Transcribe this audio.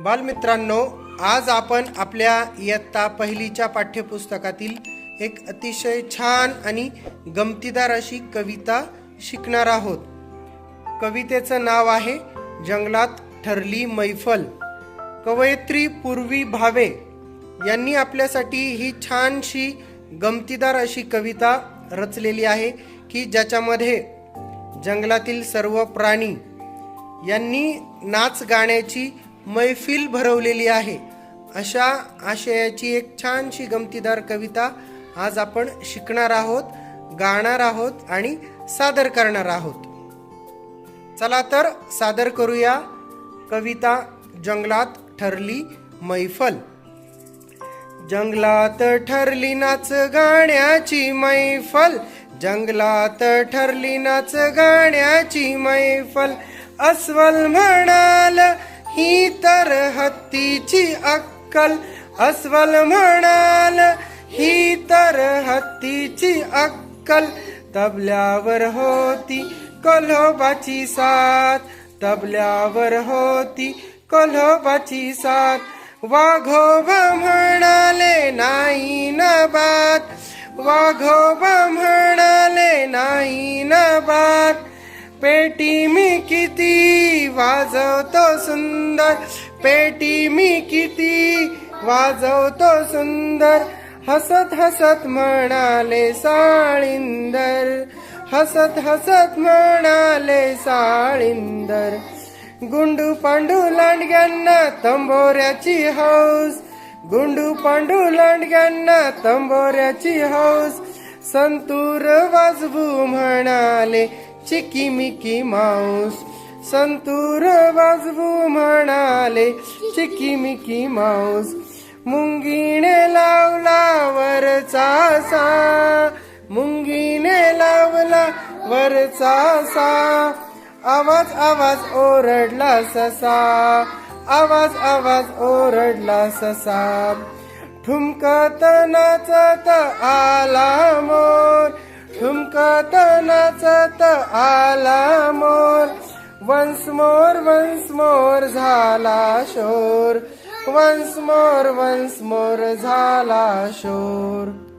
बालमित्रांनो आज आपण आपल्या इयत्ता पहिलीच्या पाठ्यपुस्तकातील एक अतिशय छान आणि गमतीदार अशी कविता शिकणार आहोत. कवितेचं नाव आहे जंगलात ठरली मैफल. कवयित्री पूर्वी भावे यांनी आपल्यासाठी ही छानशी गमतीदार अशी कविता रचलेली आहे की ज्याच्यामध्ये जंगलातील सर्व प्राणी यांनी नाच गाण्याची मैफिल भरवलेली आहे. अशा आशयाची एक छानशी गमतीदार कविता आज आपण शिकणार आहोत गाणार आहोत आणि सादर करणार आहोत. चला तर सादर करूया कविता जंगलात ठरली मैफल. जंगलात ठरली नाच गाण्याची मैफल. जंगलात ठरली नाच गाण्याची मैफल. अस्वल म्हणाल हत्तीची अक्कल अस्वल म्हणाल ही तर हत्तीची अक्कल. तबल्यावर होती कोल्होबाची साथ तबल्यावर होती कोल्होबाची साथ. वाघोबा म्हणाले नाही ना बात. वाघोबा म्हणाले नाही ना बात. पेटी मी किती वाजवतो सुंदर पेटी मी किती वाजवतो सुंदर. हसत हसत म्हणाले साळिंदर. हसत हसत म्हणाले साळिंदर. गुंडू पांडू लांडग्यांना तंबोऱ्याची हौस. गुंडू पांडू लांडग्यांना तंबोऱ्याची हौस. संतूर वाजवू म्हणाले चिकी मिकी माऊस. संतूर वाजवू म्हणाले चिकी मिकी माऊस मुंगीने लावला वरचा सा. मुंगीने लावला वरचा सा. आवाज आवाज ओरडला ससा. आवाज आवाज ओरडला ससा. ठुमकत नाचत आला मोर. ठुमकत नाचत आला मोर. वन्स मोर वन्स मोर झाला शोर. वन्स मोर वन्स मोर झाला शोर.